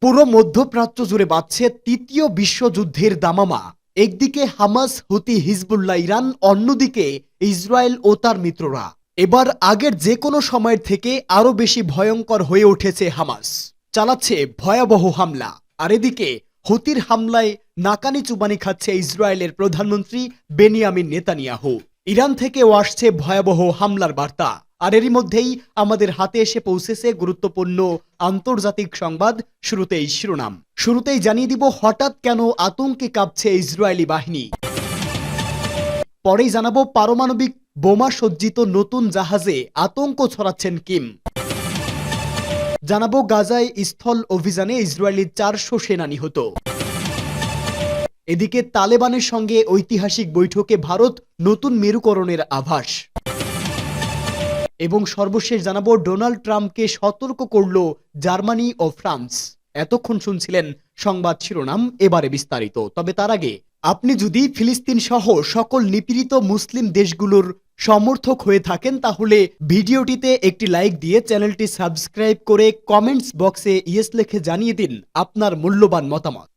পুরো মধ্যপ্রাচ্য জুড়ে বাড়ছে তৃতীয় বিশ্বযুদ্ধের দামামা। একদিকে হামাস, হুতি, হিজবুল্লাহ, ইরান, অন্যদিকে ইসরায়েল ও তার মিত্ররা। এবার আগের যে কোনো সময়ের থেকে আরও বেশি ভয়ঙ্কর হয়ে উঠেছে হামাস। চালাচ্ছে ভয়াবহ হামলা। আর এদিকে হুতির হামলায় নাকানি চুবানি খাচ্ছে ইসরায়েলের প্রধানমন্ত্রী বেনিয়ামিন নেতানিয়াহু। ইরান থেকেও আসছে ভয়াবহ হামলার বার্তা। আর এরই মধ্যেই আমাদের হাতে এসে পৌঁছেছে গুরুত্বপূর্ণ আন্তর্জাতিক সংবাদ শুরুতেই শিরোনাম। শুরুতেই জানিয়ে দিব হঠাৎ কেন আতঙ্কে কাঁপছে ইসরায়েলি বাহিনী। পরেই জানাব পারমাণবিক বোমা সজ্জিত নতুন জাহাজে আতঙ্ক ছড়াচ্ছেন কিম। জানাব গাজায় স্থল অভিযানে ইসরায়েলি চারশো সেনা নিহত। এদিকে তালেবানের সঙ্গে ঐতিহাসিক বৈঠকে ভারত নতুন মেরুকরণের আভাস। এবং সর্বশেষ জানাব, ডোনাল্ড ট্রাম্পকে সতর্ক করল জার্মানি ও ফ্রান্স। এতক্ষণ শুনছিলেন সংবাদ শিরোনাম, এবারে বিস্তারিত। তবে তার আগে, আপনি যদি ফিলিস্তিন সহ সকল নিপীড়িত মুসলিম দেশগুলোর সমর্থক হয়ে থাকেন, তাহলে ভিডিওটিতে একটি লাইক দিয়ে চ্যানেলটি সাবস্ক্রাইব করে কমেন্টস বক্সে ইয়েস লিখে জানিয়ে দিন আপনার মূল্যবান মতামত।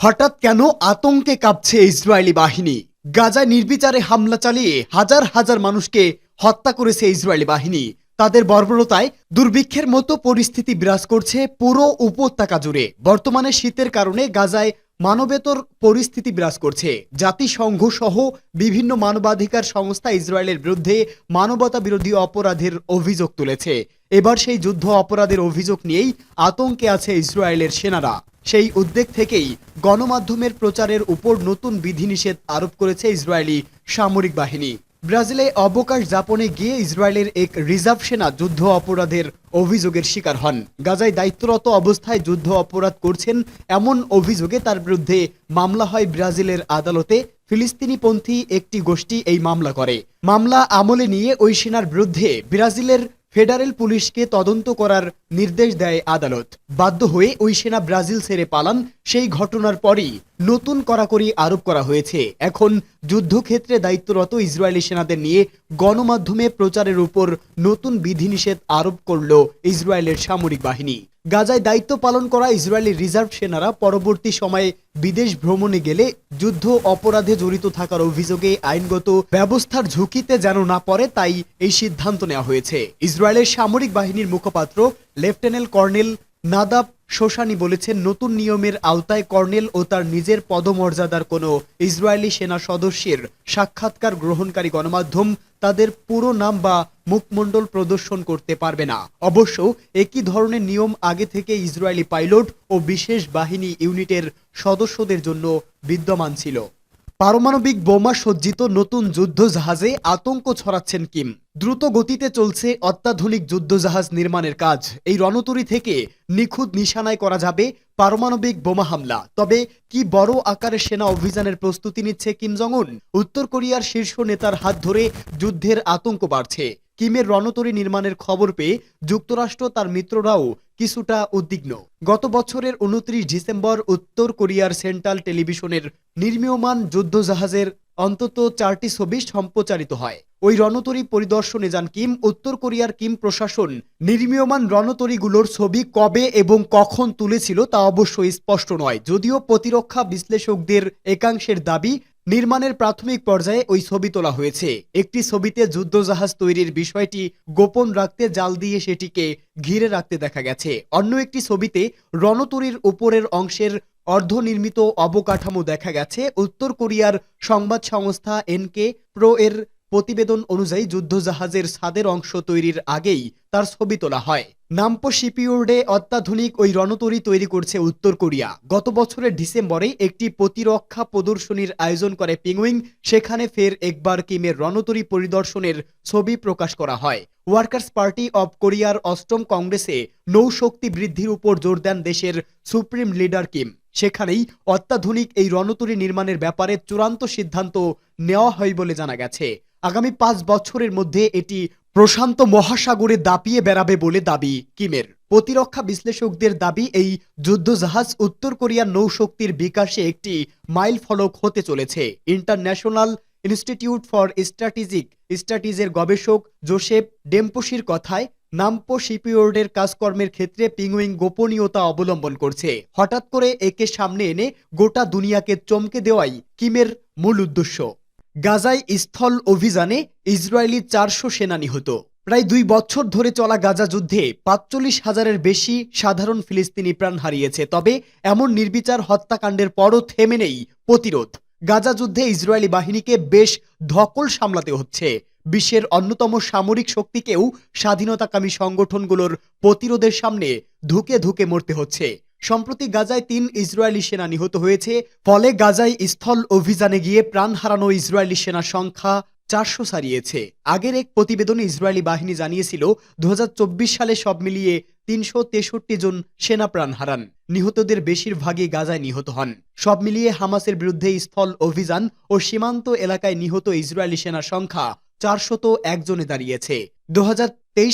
হঠাৎ কেন আতঙ্কে কাঁপছে ইসরায়েলি বাহিনী? গাজায় নির্বিচারে হামলা চালিয়ে হাজার হাজার মানুষকে হত্যা করেছে ইসরায়েলি বাহিনী। তাদের বর্বরতায় দুর্ভিক্ষের মতো পরিস্থিতি বিরাজ করছে পুরো উপত্যকা জুড়ে। বর্তমানে শীতের কারণে গাজায় মানবেতর পরিস্থিতি বিরাজ করছে। জাতিসংঘ সহ বিভিন্ন মানবাধিকার সংস্থা ইসরায়েলের বিরুদ্ধে মানবতা বিরোধী অপরাধের অভিযোগ তুলেছে। এবার সেই যুদ্ধ অপরাধের অভিযোগ নিয়েই আতঙ্কে আছে ইসরায়েলের সেনারা। সেই উদ্বেগ থেকেই গণমাধ্যমের প্রচারের উপর নতুন বিধিনিষেধ আরোপ করেছে ইসরায়েলি সামরিক বাহিনী। ব্রাজিলে অবকাশ যাপনে গিয়ে ইসরায়েলের এক রিজার্ভ সেনা যুদ্ধ অপরাধের অভিযোগের শিকার হন। গাজায় দায়িত্বরত অবস্থায় যুদ্ধ অপরাধ করছেন এমন অভিযোগে তার বিরুদ্ধে মামলা হয় ব্রাজিলের আদালতে। ফিলিস্তিনিপন্থী একটি গোষ্ঠী এই মামলা করে। মামলা আমলে নিয়ে ওই সেনার বিরুদ্ধে ব্রাজিলের ফেডারেল পুলিশকে তদন্ত করার নির্দেশ দেয় আদালত। বাধ্য হয়ে ওই সেনা ব্রাজিল ছেড়ে পালান। সেই ঘটনার পরই নতুন কড়াকড়ি আরোপ করা হয়েছে। এখন যুদ্ধক্ষেত্রে দায়িত্বরত ইসরায়েলি সেনাদের নিয়ে গণমাধ্যমে প্রচারের উপর নতুন বিধিনিষেধ আরোপ করল ইসরায়েলের সামরিক বাহিনী। গাজায় দায়িত্ব পালন করা ইসরায়েলি রিজার্ভ সেনারা পরবর্তী সময়ে বিদেশ ভ্রমণে গেলে যুদ্ধ অপরাধে জড়িত থাকার অভিযোগে আইনগত ব্যবস্থার ঝুঁকিতে যেন না পড়ে, তাই এই সিদ্ধান্ত নেওয়া হয়েছে। ইসরায়েলের সামরিক বাহিনীর মুখপাত্র লেফটেন্যান্ট কর্নেল নাদাব শোশানি বলেছেন, নতুন নিয়মের আওতায় কর্নেল ও তার নিজের পদমর্যাদার কোনো ইসরায়েলি সেনা সদস্যের সাক্ষাৎকার গ্রহণকারী গণমাধ্যম তাদের পুরো নাম বা মুখমণ্ডল প্রদর্শন করতে পারবে না। অবশ্য একই ধরনের নিয়ম আগে থেকে ইসরায়েলি পাইলট ও বিশেষ বাহিনী ইউনিটের সদস্যদের জন্য বিদ্যমান ছিল। পারমাণবিক বোমা সজ্জিত নতুন যুদ্ধজাহাজে আতঙ্ক ছড়াচ্ছেন কিম। দ্রুত গতিতে চলছে অত্যাধুনিক যুদ্ধজাহাজ নির্মাণের কাজ। এই রণতরী থেকে নিখুঁত নিশানায় করা যাবে পারমাণবিক বোমা হামলা। তবে কি বড় আকারের সেনা অভিযানের প্রস্তুতি নিচ্ছে কিম জং উত্তর কোরিয়ার শীর্ষ নেতার হাত ধরে যুদ্ধের আতঙ্ক বাড়ছে। কিমের রণতরী নির্মাণের খবর পেয়ে যুক্তরাষ্ট্র তার মিত্ররাও কিছুটা উদ্বিগ্ন। গত বছরের উনত্রিশ ডিসেম্বর উত্তর কোরিয়ার সেন্ট্রাল টেলিভিশনের নির্মীয়মান যুদ্ধজাহাজের অন্তত চারটি ছবি সম্প্রচারিত হয়। ওই রণতরী পরিদর্শনে যান কিম, উত্তর কোরিয়ার কিম প্রশাসন। নির্মীয়মান রণতরীগুলোর ছবি কবে এবং কখন তুলেছিল তা অবশ্যই স্পষ্ট নয়, যদিও প্রতিরক্ষা বিশ্লেষকদের একাংশের দাবি নির্মাণের প্রাথমিক পর্যায়ে ওই ছবি তোলা হয়েছে। একটি ছবিতে যুদ্ধজাহাজ তৈরির বিষয়টি গোপন রাখতে জাল দিয়ে সেটিকে ঘিরে রাখতে দেখা গেছে। অন্য একটি ছবিতে রণতরীর উপরের অংশের অর্ধনির্মিত অবকাঠামো দেখা গেছে। উত্তর কোরিয়ার সংবাদ সংস্থা এনকে প্রো এর প্রতিবেদন অনুযায়ী যুদ্ধজাহাজের ছাদের অংশ তৈরির আগেই তার ছবি তোলা হয়। নাম্পো শিপিওর্ডে অত্যাধুনিক ওই রণতরী তৈরি করছে উত্তর কোরিয়া। গত বছরের ডিসেম্বরে একটি প্রতিরক্ষা প্রদর্শনীর আয়োজন করে পিংউইং সেখানে ফের একবার কিমের রণতরী পরিদর্শনের ছবি প্রকাশ করা হয়। ওয়ার্কার্স পার্টি অব কোরিয়ার অষ্টম কংগ্রেসে নৌশক্তি বৃদ্ধির উপর জোর দেন দেশের সুপ্রিম লিডার কিম। সেখানেই অত্যাধুনিক এই রণতরী নির্মাণের ব্যাপারে চূড়ান্ত সিদ্ধান্ত নেওয়া হয় বলে জানা গেছে। আগামী পাঁচ বছরের মধ্যে এটি প্রশান্ত মহাসাগরে দাপিয়ে বেড়াবে বলে দাবি কিমের। প্রতিরক্ষা বিশ্লেষকদের দাবি, এই যুদ্ধজাহাজ উত্তর কোরিয়ার নৌশক্তির বিকাশে একটি মাইল ফলক হতে চলেছে। ইন্টারন্যাশনাল ইনস্টিটিউট ফর স্ট্র্যাটেজিক স্টাডিজের গবেষক জোসেফ ডেম্পোসির কথায়, নাম্পো শিপইয়ার্ডের কাজকর্মের ক্ষেত্রে পিংউইং গোপনীয়তা অবলম্বন করছে। হঠাৎ করে একে সামনে এনে গোটা দুনিয়াকে চমকে দেওয়াই কিমের মূল উদ্দেশ্য। গাজায় স্থল অভিযানে ইসরায়েলি চারশো সেনা নিহত। প্রায় দুই বছর ধরে চলা গাজা যুদ্ধে পাঁচচল্লিশ হাজারের বেশি সাধারণ ফিলিস্তিনি প্রাণ হারিয়েছে, তবে এমন নির্বিচার হত্যাকাণ্ডের পরও থেমে নেই প্রতিরোধ। গাজা যুদ্ধে ইসরায়েলি বাহিনীকে বেশ ধকল সামলাতে হচ্ছে। বিশ্বের অন্যতম সামরিক শক্তিকেও স্বাধীনতাকামী সংগঠনগুলোর প্রতিরোধের সামনে ধুকে ধুকে মরতে হচ্ছে। সম্প্রতি গাজায় তিন ইসরায়েলি সেনা নিহত হয়েছে। ফলে গাজায় স্থল অভিযানে গিয়ে প্রাণ হারানো ইসরায়েলি সেনার সংখ্যা চারশো ছাড়িয়েছে। আগের এক প্রতিবেদনে ইসরায়েলি বাহিনী জানিয়েছিল দু হাজার চব্বিশ সালে সব মিলিয়ে তিনশো তেষট্টি জন সেনা প্রাণ হারান। নিহতদের বেশিরভাগই গাজায় নিহত হন। সব মিলিয়ে হামাসের বিরুদ্ধে স্থল অভিযান ও সীমান্ত এলাকায় নিহত ইসরায়েলি সেনার সংখ্যা চারশত একজনে দাঁড়িয়েছে। দু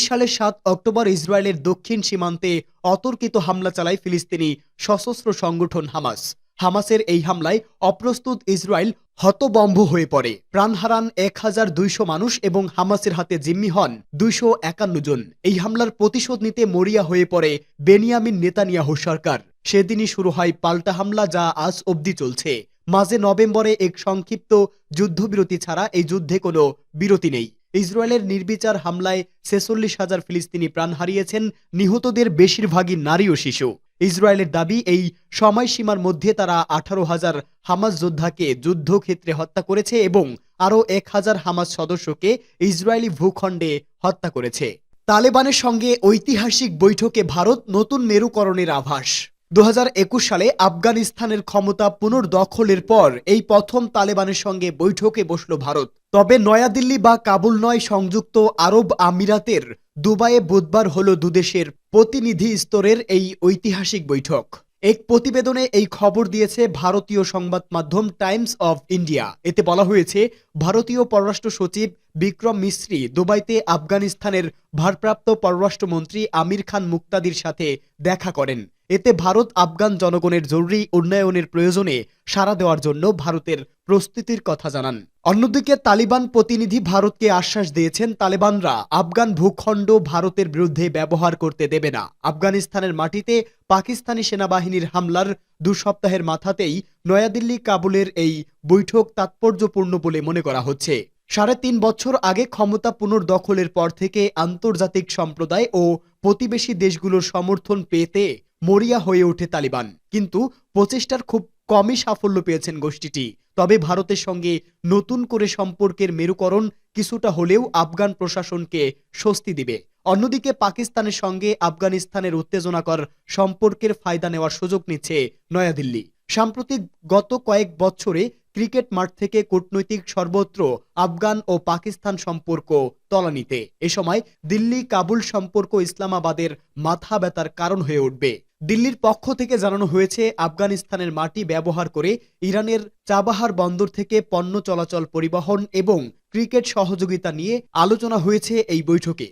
সালের সাত অক্টোবর ইসরায়েলের দক্ষিণ সীমান্তে অতর্কিত হামলা চালায় ফিলিস্তিনি সশস্ত্র সংগঠন হামাস। হামাসের এই হামলায় অপ্রস্তুত ইসরায়েল হতবম্ব হয়ে পড়ে। প্রাণ হারান এক হাজার দুইশো মানুষ এবং হামাসের হাতে জিম্মি হন দুইশো একান্ন জন। এই হামলার প্রতিশোধ নিতে মরিয়া হয়ে পড়ে বেনিয়ামিন নেতানিয়াহু সরকার। সেদিনই শুরু হয় পাল্টা হামলা যা আজ অবধি চলছে। মাঝে নভেম্বরে এক সংক্ষিপ্ত যুদ্ধবিরতি ছাড়া এই যুদ্ধে কোনো বিরতি নেই। ইসরায়েলের নির্বিচার হামলায় ছেচল্লিশ হাজার ফিলিস্তিনি প্রাণ হারিয়েছেন নিহতদের বেশিরভাগই নারী ও শিশু। ইসরায়েলের দাবি, এই সময়সীমার মধ্যে তারা আঠারো হাজার হামাস যোদ্ধাকে যুদ্ধক্ষেত্রে হত্যা করেছে এবং আরও এক হাজার হামাস সদস্যকে ইসরায়েলি ভূখণ্ডে হত্যা করেছে। তালেবানের সঙ্গে ঐতিহাসিক বৈঠকে ভারত নতুন মেরুকরণের আভাস। দু হাজার একুশ সালে আফগানিস্তানের ক্ষমতা পুনর্দখলের পর এই প্রথম তালেবানের সঙ্গে বৈঠকে বসল ভারত। তবে নয়াদিল্লি বা কাবুল নয় সংযুক্ত আরব আমিরাতের দুবাইয়ে বুধবার হল দুদেশের প্রতিনিধি স্তরের এই ঐতিহাসিক বৈঠক। এক প্রতিবেদনে এই খবর দিয়েছে ভারতীয় সংবাদ মাধ্যম টাইমস অফ ইন্ডিয়া। এতে বলা হয়েছে, ভারতীয় পররাষ্ট্র সচিব বিক্রম মিশ্রি দুবাইতে আফগানিস্তানের ভারপ্রাপ্ত পররাষ্ট্রমন্ত্রী আমির খান মুক্তাদির সাথে দেখা করেন। এতে ভারত, আফগান জনগণের জরুরি উন্নয়নের প্রয়োজনে সাড়া দেওয়ার জন্য ভারতের প্রস্তুতির কথা জানান। অন্যদিকে তালিবান প্রতিনিধি ভারতকে আশ্বাস দিয়েছেন, তালেবানরা আফগান ভূখণ্ড ভারতের বিরুদ্ধে ব্যবহার করতে দেবে না। আফগানিস্তানের মাটিতে পাকিস্তানি সেনাবাহিনীর হামলার দু সপ্তাহের মাথাতেই নয়াদিল্লি, কাবুলের এই বৈঠক তাৎপর্যপূর্ণ বলে মনে করা হচ্ছে। সাড়ে তিন বছর আগে ক্ষমতা পুনর্দখলের পর থেকে আন্তর্জাতিক সম্প্রদায় ও প্রতিবেশী দেশগুলোর সমর্থন পেতে মরিয়া হয়ে ওঠে তালিবান। কিন্তু প্রচেষ্টার খুব কমই সাফল্য পেয়েছেন গোষ্ঠীটি। তবে ভারতের সঙ্গে নতুন করে সম্পর্কের মেরুকরণ কিছুটা হলেও আফগান প্রশাসনকে স্বস্তি দিবে। অন্যদিকে পাকিস্তানের সঙ্গে আফগানিস্তানের উত্তেজনাকর সম্পর্কের ফায়দা নেওয়ার সুযোগ নিচ্ছে নয়াদিল্লি। সাম্প্রতিক গত কয়েক বছরে ক্রিকেট মাঠ থেকে কূটনৈতিক সর্বত্র আফগান ও পাকিস্তান সম্পর্ক তলানিতে। এ সময় দিল্লি কাবুল সম্পর্ক ইসলামাবাদের মাথা ব্যথার কারণ হয়ে উঠবে। দিল্লির পক্ষ থেকে জানানো হয়েছে, আফগানিস্তানের মাটি ব্যবহার করে ইরানের চাবাহার বন্দর থেকে পণ্য চলাচল পরিবহন এবং ক্রিকেট সহযোগিতা নিয়ে আলোচনা হয়েছে এই বৈঠকে।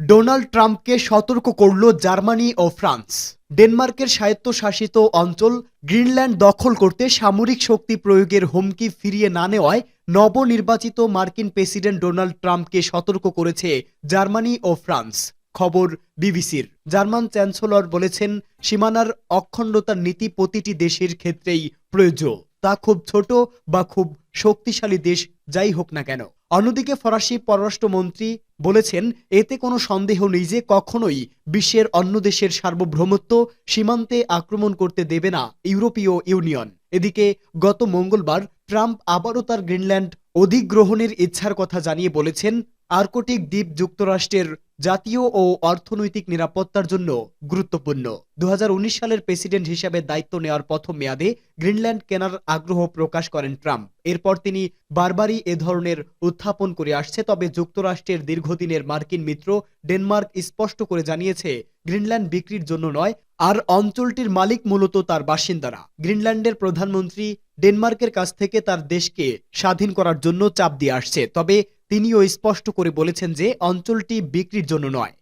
ডোনাল্ড ট্রাম্পকে সতর্ক করল জার্মানি ও ফ্রান্স। ডেনমার্কের স্বায়ত্তশাসিত অঞ্চল গ্রিনল্যান্ড দখল করতে সামরিক শক্তি প্রয়োগের হুমকি ফিরিয়ে না নেওয়ায় নবনির্বাচিত মার্কিন প্রেসিডেন্ট ডোনাল্ড ট্রাম্পকে সতর্ক করেছে জার্মানি ও ফ্রান্স। খবর বিবিসির। জার্মান চ্যান্সেলর বলেছেন, সীমানার অখণ্ডতার নীতি প্রতিটি দেশের ক্ষেত্রেই প্রয়োজ্য। তা খুব ছোট বা খুব শক্তিশালী দেশ, যাই হোক না কেন। অন্যদিকে ফরাসি পররাষ্ট্রমন্ত্রী বলেছেন, এতে কোনো সন্দেহ নেই যে কখনোই বিশ্বের অন্য দেশের সার্বভৌমত্ব সীমান্তে আক্রমণ করতে দেবে না ইউরোপীয় ইউনিয়ন। এদিকে গত মঙ্গলবার ট্রাম্প আবারও তার গ্রিনল্যান্ড অধিগ্রহণের ইচ্ছার কথা জানিয়ে বলেছেন আর্কটিক দ্বীপ যুক্তরাষ্ট্রের জাতীয় ও অর্থনৈতিক নিরাপত্তার জন্য গুরুত্বপূর্ণ। দুহাজার উনিশ সালের প্রেসিডেন্ট হিসেবে দায়িত্ব নেওয়ার প্রথম মেয়াদে গ্রিনল্যান্ড কেনার আগ্রহ প্রকাশ করেন ট্রাম্প। এরপর তিনি বারবারই এ ধরনের উত্থাপন করে আসছে, তবে যুক্তরাষ্ট্রের দীর্ঘদিনের মার্কিন মিত্র ডেনমার্ক স্পষ্ট করে জানিয়েছে, গ্রিনল্যান্ড বিক্রির জন্য নয়, আর অঞ্চলটির মালিক মূলত তার বাসিন্দারা। গ্রিনল্যান্ডের প্রধানমন্ত্রী ডেনমার্কের কাছ থেকে তার দেশকে স্বাধীন করার জন্য চাপ দিয়ে আসছে। তবে তিনিও স্পষ্ট করে বলেছেন যে অঞ্চলটি বিক্রির জন্য নয়।